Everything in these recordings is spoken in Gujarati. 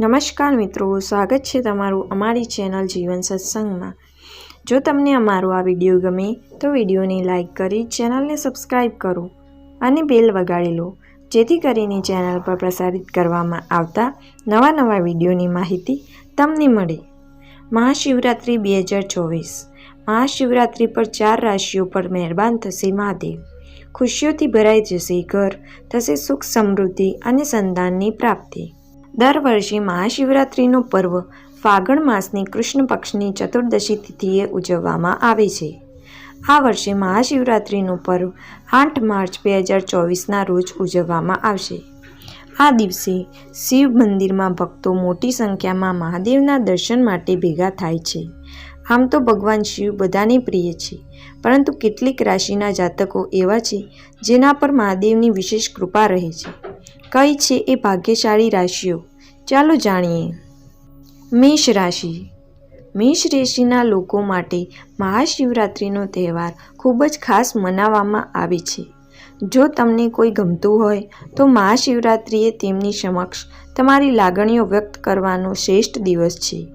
નમસ્કાર મિત્રો, સ્વાગત છે તમારું અમારી ચેનલ જીવન સત્સંગમાં. જો તમને અમારો આ વીડિયો ગમે, તો વિડીયોને લાઇક કરી ચેનલને સબસ્ક્રાઈબ કરો અને બેલ વગાડી લો, જેથી કરીને ચેનલ પર પ્રસારિત કરવામાં આવતા નવા નવા વિડીયોની માહિતી તમને મળે. મહાશિવરાત્રિ બે હજાર ચોવીસ. મહાશિવરાત્રિ પર ચાર રાશિઓ પર મહેરબાન થશે મહાદેવ. ખુશીઓથી ભરાઈ જશે ઘર, થશે સુખ સમૃદ્ધિ અને સંતાનની પ્રાપ્તિ. દર વર્ષે મહાશિવરાત્રિનો પર્વ ફાગણ માસની કૃષ્ણ પક્ષની ચતુર્દશી તિથિએ ઉજવવામાં આવે છે. આ વર્ષે મહાશિવરાત્રિનું પર્વ આઠ માર્ચ બે હજાર ચોવીસના રોજ ઉજવવામાં આવશે. આ દિવસે શિવ મંદિરમાં ભક્તો મોટી સંખ્યામાં મહાદેવના દર્શન માટે ભેગા થાય છે. આમ તો ભગવાન શિવ બધાને પ્રિય છે, પરંતુ કેટલીક રાશિના જાતકો એવા છે, જેના પર મહાદેવની વિશેષ કૃપા રહે છે. કઈ છે એ ભાગ્યશાળી રાશિઓ? ચાલો જાણીએ. મેષ રાશિ. મેષ રાશિના લોકો માટે મહાશિવરાત્રિનો તહેવાર ખૂબ જ ખાસ મનાવવામાં આવે છે. જો તમને કોઈ ગમતું હોય, તો મહાશિવરાત્રિએ તેમની સમક્ષ તમારી લાગણીઓ વ્યક્ત કરવાનો શ્રેષ્ઠ દિવસ છે.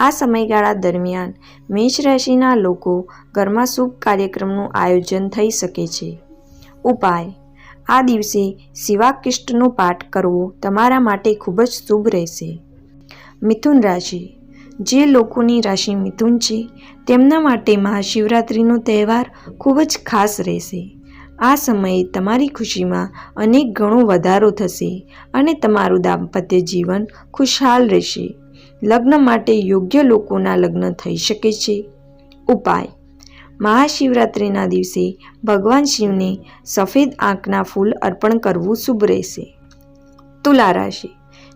આ સમયગાળા દરમિયાન મેષ રાશિના લોકો ઘરમાં શુભ કાર્યક્રમનું આયોજન થઈ શકે છે. ઉપાય. આ દિવસે શિવાકિષ્ટનો પાઠ કરવો તમારા માટે ખૂબ જ શુભ રહેશે. મિથુન રાશિ. જે લોકોની રાશિ મિથુન છે, તેમના માટે મહાશિવરાત્રિનો તહેવાર ખૂબ જ ખાસ રહેશે. આ સમયે તમારી ખુશીમાં અનેક ગણો વધારો થશે અને તમારું દાંપત્ય જીવન ખુશહાલ રહેશે. લગ્ન માટે યોગ્ય લોકોના લગ્ન થઈ શકે છે. ઉપાય. મહાશિવરાત્રિના દિવસે ભગવાન શિવને સફેદ આંખના ફૂલ અર્પણ કરવું શુભ રહેશે. તુલા રાશિ.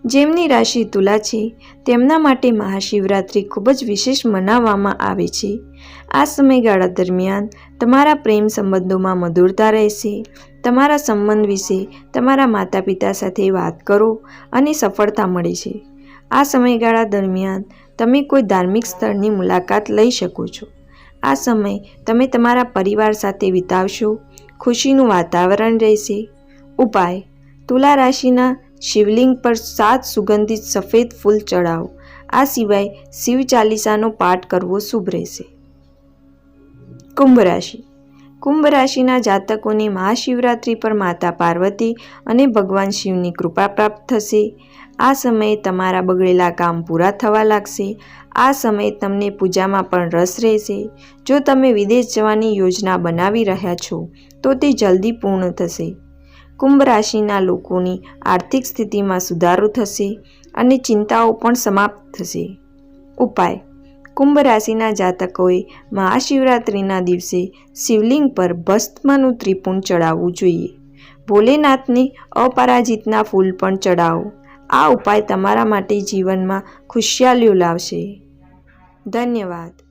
જેમની રાશિ તુલા છે, તેમના માટે મહાશિવરાત્રિ ખૂબ જ વિશેષ મનાવવામાં આવે છે. આ સમયગાળા દરમિયાન તમારા પ્રેમ સંબંધોમાં મધુરતા રહેશે. તમારા સંબંધ વિશે તમારા માતા પિતા સાથે વાત કરો અને સફળતા મળે છે. આ સમયગાળા દરમિયાન તમે કોઈ ધાર્મિક સ્થળની મુલાકાત લઈ શકો છો. આ સમય તમે તમારા પરિવાર સાથે વિતાવશો. ખુશીનું વાતાવરણ રહેશે. ઉપાય, તુલા રાશિના શિવલિંગ પર સાત સુગંધિત સફેદ ફૂલ ચડાવો. આ સિવાય શિવ ચાલીસાનો પાઠ કરવો શુભ રહેશે. કુંભ રાશિ, કુંભ રાશિના જાતકોને મહાશિવરાત્રિ પર માતા પાર્વતી અને ભગવાન શિવની કૃપા પ્રાપ્ત થશે. આ સમયે તમારા બગડેલા કામ પૂરા થવા લાગશે. આ સમયે તમને પૂજામાં પણ રસ રહેશે. જો તમે વિદેશ જવાની યોજના બનાવી રહ્યા છો, તો તે જલ્દી પૂર્ણ થશે. કુંભ રાશિના લોકોની આર્થિક સ્થિતિમાં સુધારો થશે અને ચિંતાઓ પણ સમાપ્ત થશે. ઉપાય. કુંભ રાશિના જાતકોએ મહાશિવરાત્રિના દિવસે શિવલિંગ પર ભસ્મનું ત્રિપુણ ચડાવવું જોઈએ. ભોલેનાથને અપરાજિતના ફૂલ પણ ચડાવો. આ ઉપાય તમારા માટે જીવનમાં ખુશિયાલીઓ લાવશે. ધન્યવાદ.